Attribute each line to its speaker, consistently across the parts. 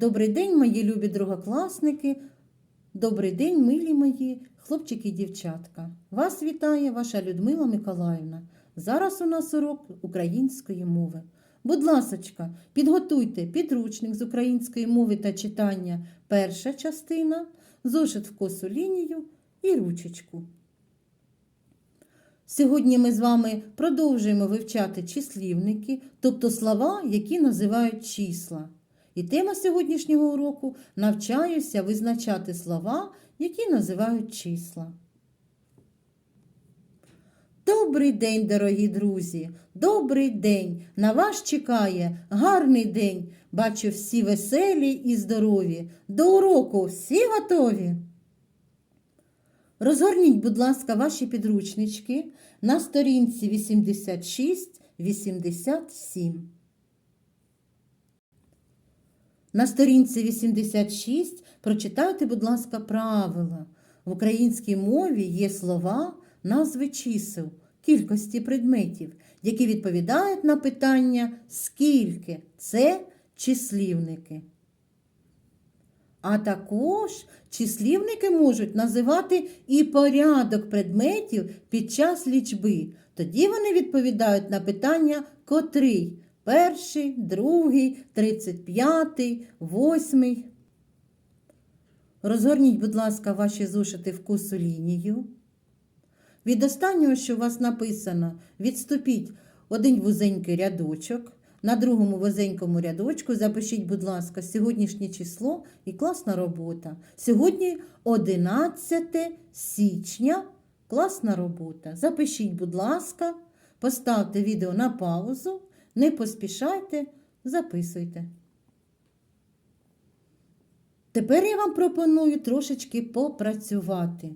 Speaker 1: Добрий день, мої любі другокласники. Добрий день, милі мої хлопчики і дівчатка. Вас вітає ваша Людмила Миколаївна. Зараз у нас урок української мови. Будь ласочка, підготуйте підручник з української мови та читання перша частина, зошит в косу лінію і ручечку. Сьогодні ми з вами продовжуємо вивчати числівники, тобто слова, які називають числа. І тема сьогоднішнього уроку навчаюся визначати слова, які називають числа. Добрий день, дорогі друзі! Добрий день! На вас чекає гарний день. Бачу всі веселі і здорові. До уроку всі готові. Розгорніть, будь ласка, ваші підручнички на сторінці 86-87. На сторінці 86 прочитайте, будь ласка, правила. В українській мові є слова, назви чисел, кількості предметів, які відповідають на питання скільки це числівники. А також числівники можуть називати і порядок предметів під час лічби. Тоді вони відповідають на питання котрий перший, другий, тридцять п'ятий, восьмий. Розгорніть, будь ласка, ваші зошити в косу лінію. Від останнього, що у вас написано, відступіть один вузенький рядочок. На другому вузенькому рядочку запишіть, будь ласка, сьогоднішнє число і класна робота. Сьогодні 11 січня. Класна робота. Запишіть, будь ласка, поставте відео на паузу, не поспішайте, записуйте. Тепер я вам пропоную трошечки попрацювати.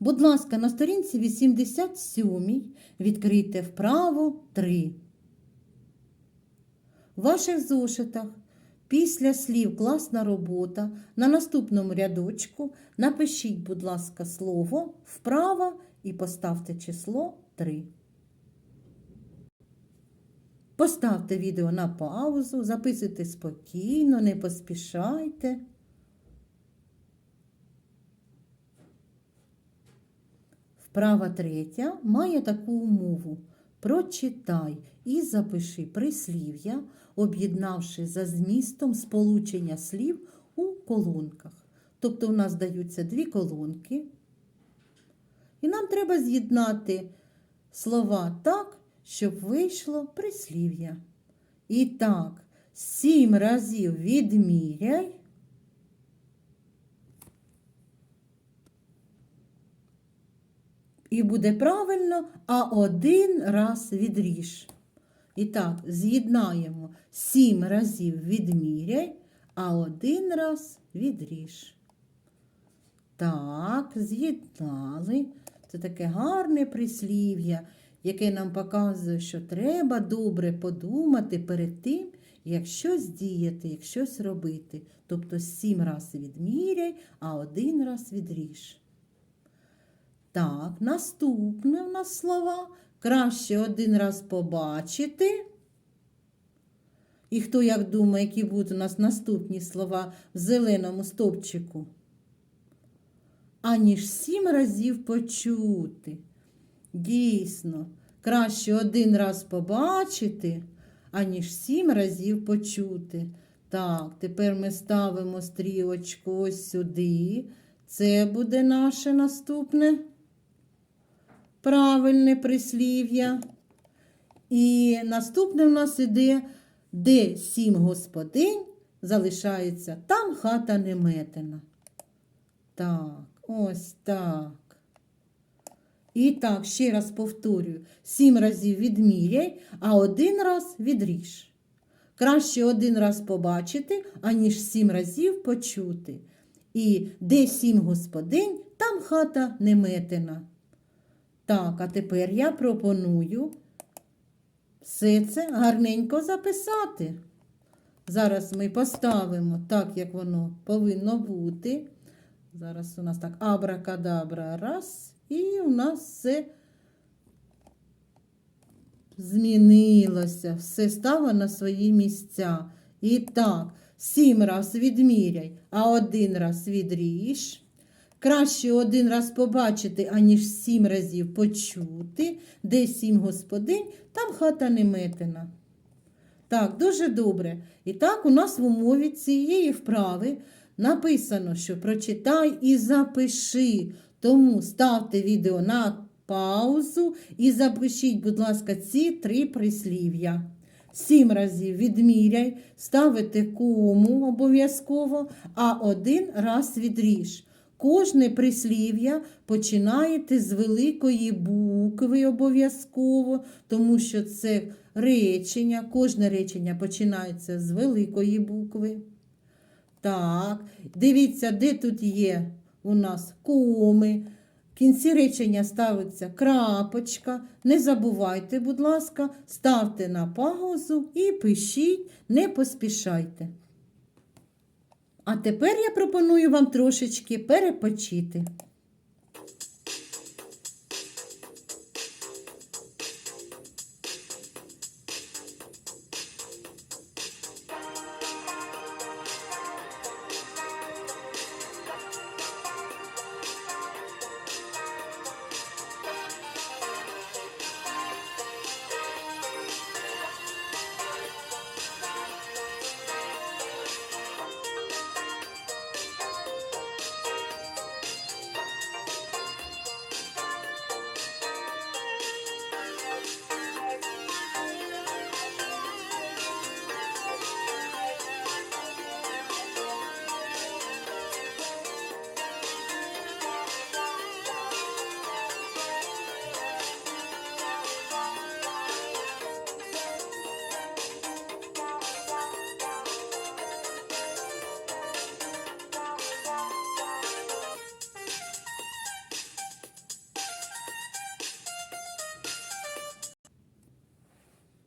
Speaker 1: Будь ласка, на сторінці 87 відкрийте вправо 3. В ваших зошитах після слів класна робота на наступному рядочку напишіть, будь ласка, слово вправо і поставте число 3. Поставте відео на паузу, записуйте спокійно, не поспішайте. Вправа третя має таку умову. Прочитай і запиши прислів'я, об'єднавши за змістом сполучення слів у колонках. Тобто у нас даються дві колонки. І нам треба з'єднати слова так, щоб вийшло прислів'я. І так, сім разів відміряй. І буде правильно, а один раз відріж. І так, з'єднаємо сім разів відміряй, а один раз відріж. Так, з'єднали. Це таке гарне прислів'я, яке нам показує, що треба добре подумати перед тим, як щось діяти, як щось робити. Тобто сім разів відміряй, а один раз відріж. Так, наступне в нас слова. Краще один раз побачити. І хто як думає, які будуть у нас наступні слова в зеленому стовпчику? Аніж сім разів почути. Дійсно, краще один раз побачити, аніж сім разів почути. Так, тепер ми ставимо стрілочку ось сюди. Це буде наше наступне правильне прислів'я. І наступне в нас іде, де сім господинь залишається, там хата не метена. Так, ось так. І так, ще раз повторюю: сім разів відміряй, а один раз відріж. Краще один раз побачити, аніж сім разів почути. І де сім господинь, там хата не метена. Так, а тепер я пропоную все це гарненько записати. Зараз ми поставимо так, як воно повинно бути. Зараз у нас так абракадабра, раз, і у нас все змінилося, все стало на свої місця. І так, Сім раз відміряй, а один раз відріж. Краще один раз побачити, аніж сім разів почути, де сім господинь, там хата не метена. Так, дуже добре. І так, у нас в умові цієї вправи написано, що прочитай і запиши. Тому ставте відео на паузу і запишіть, будь ласка, ці три прислів'я. Сім разів відміряй, ставите кому обов'язково, а один раз відріж. Кожне прислів'я починаєте з великої букви обов'язково, тому що це речення, кожне речення починається з великої букви. Так, дивіться, де тут є у нас коми. В кінці речення ставиться крапочка. Не забувайте, будь ласка, ставте на паузу і пишіть, не поспішайте. А тепер я пропоную вам трошечки перепочити.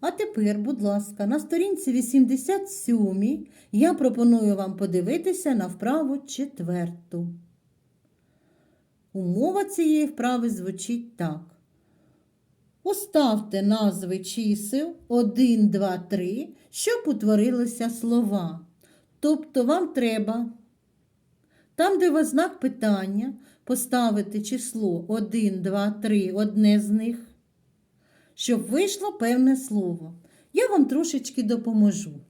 Speaker 1: А тепер, будь ласка, на сторінці 87 я пропоную вам подивитися на вправу четверту. Умова цієї вправи звучить так. Уставте назви чисел 1, 2, 3, щоб утворилися слова. Тобто вам треба там, де у вас знак питання, поставити число 1, 2, 3, одне з них, щоб вийшло певне слово. Я вам трошечки допоможу.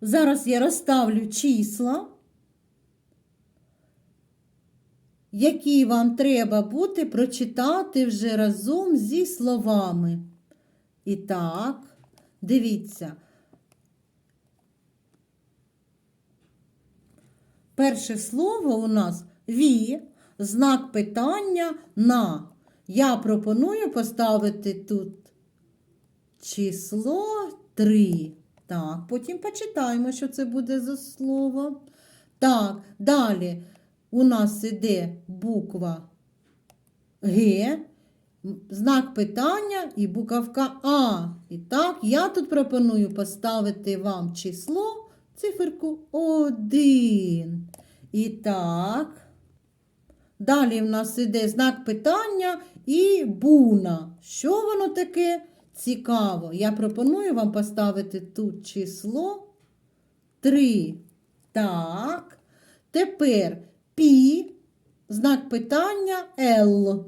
Speaker 1: Зараз я розставлю числа, які вам треба буде прочитати вже разом зі словами. І так, дивіться. Перше слово у нас ві, знак питання на. Я пропоную поставити тут число 3. Так, потім почитаємо, що це буде за слово. Так, далі у нас іде буква Г, знак питання і буковка А. І так, я тут пропоную поставити вам число, циферку 1. І так. Далі в нас іде знак питання і буна. Що воно таке? Цікаво. Я пропоную вам поставити тут число 3. Так. Тепер пі, знак питання Л.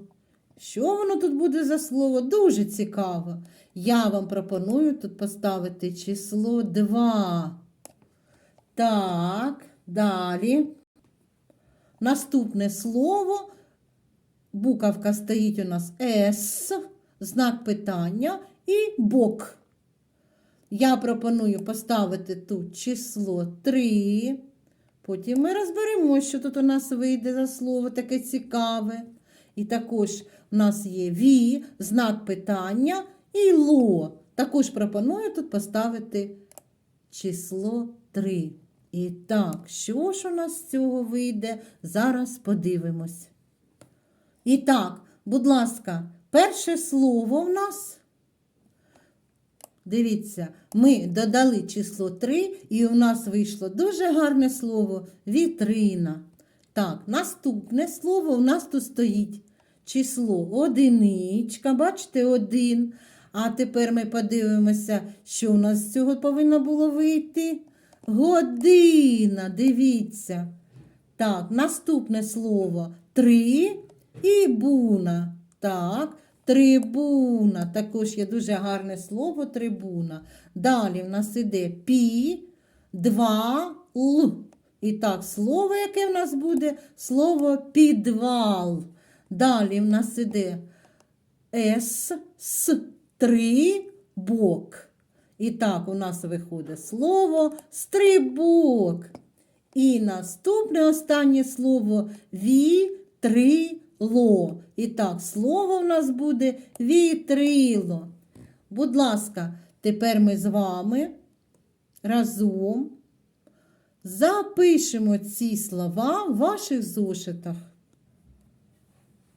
Speaker 1: Що воно тут буде за слово? Дуже цікаво. Я вам пропоную тут поставити число 2. Так, далі. Наступне слово. Буковка стоїть у нас С, знак питання і бок. Я пропоную поставити тут число 3. Потім ми розберемо, що тут у нас вийде за слово таке цікаве. І також у нас є ві, знак питання і ло. Також пропоную тут поставити число 3. І так, що ж у нас з цього вийде? Зараз подивимось. І так, будь ласка, перше слово в нас. Дивіться, ми додали число 3, і у нас вийшло дуже гарне слово вітрина. Так, наступне слово у нас тут стоїть число одиничка, бачите, один. А тепер ми подивимося, що у нас з цього повинно було вийти. Година, дивіться. Так, наступне слово три і буна. Так, трибуна. Також є дуже гарне слово трибуна. Далі в нас іде пі, два, л. І так, слово, яке в нас буде? Слово підвал. Далі в нас іде С, С, три, бок. І так, у нас виходить слово стрибок. І наступне останнє слово вітрило. І так, слово в нас буде вітрило. Будь ласка, тепер ми з вами разом запишемо ці слова в ваших зошитах.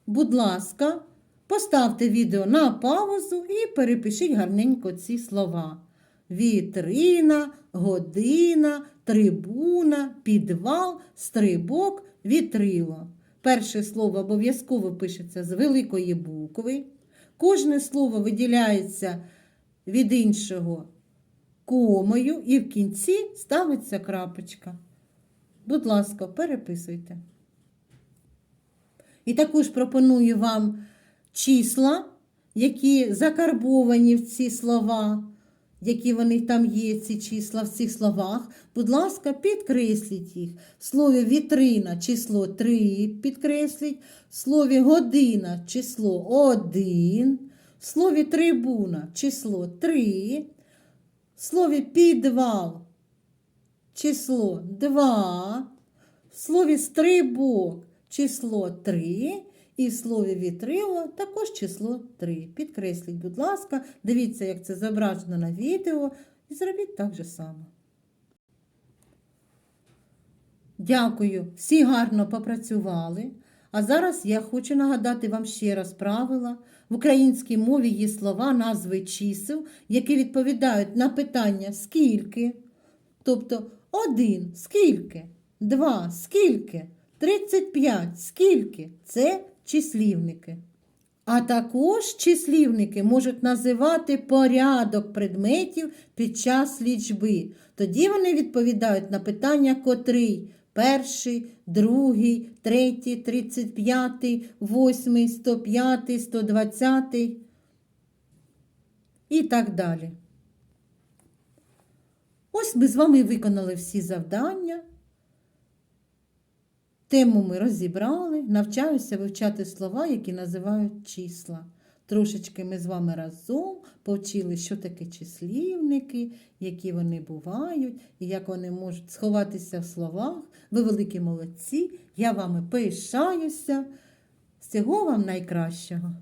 Speaker 1: Будь ласка, поставте відео на паузу і перепишіть гарненько ці слова. Вітрина, година, трибуна, підвал, стрибок, вітрило. Перше слово обов'язково пишеться з великої букви. Кожне слово виділяється від іншого комою і в кінці ставиться крапочка. Будь ласка, переписуйте. І також пропоную вам числа, які закарбовані в ці слова, які вони там є, ці числа в цих словах. Будь ласка, підкресліть їх. В слові вітрина число 3 підкресліть, в слові година число 1, в слові трибуна число 3, в слові підвал число 2, в слові стрибок число 3, і в слові вітрило також число 3. Підкресліть, будь ласка, дивіться, як це зображено на відео, і зробіть так же само. Дякую, всі гарно попрацювали. А зараз я хочу нагадати вам ще раз правила. В українській мові є слова, назви чисел, які відповідають на питання скільки. Тобто один скільки, два скільки, 35 скільки це числівники. А також числівники можуть називати порядок предметів під час лічби. Тоді вони відповідають на питання котрий. Перший, другий, третій, тридцять п'ятий, восьмий, сто п'ятий, сто двадцятий і так далі. Ось ми з вами виконали всі завдання. Тему ми розібрали, навчаюся вивчати слова, які називають числа. Трошечки ми з вами разом повчили, що таке числівники, які вони бувають і як вони можуть сховатися в словах. Ви великі молодці, я вами пишаюся. Всього вам найкращого!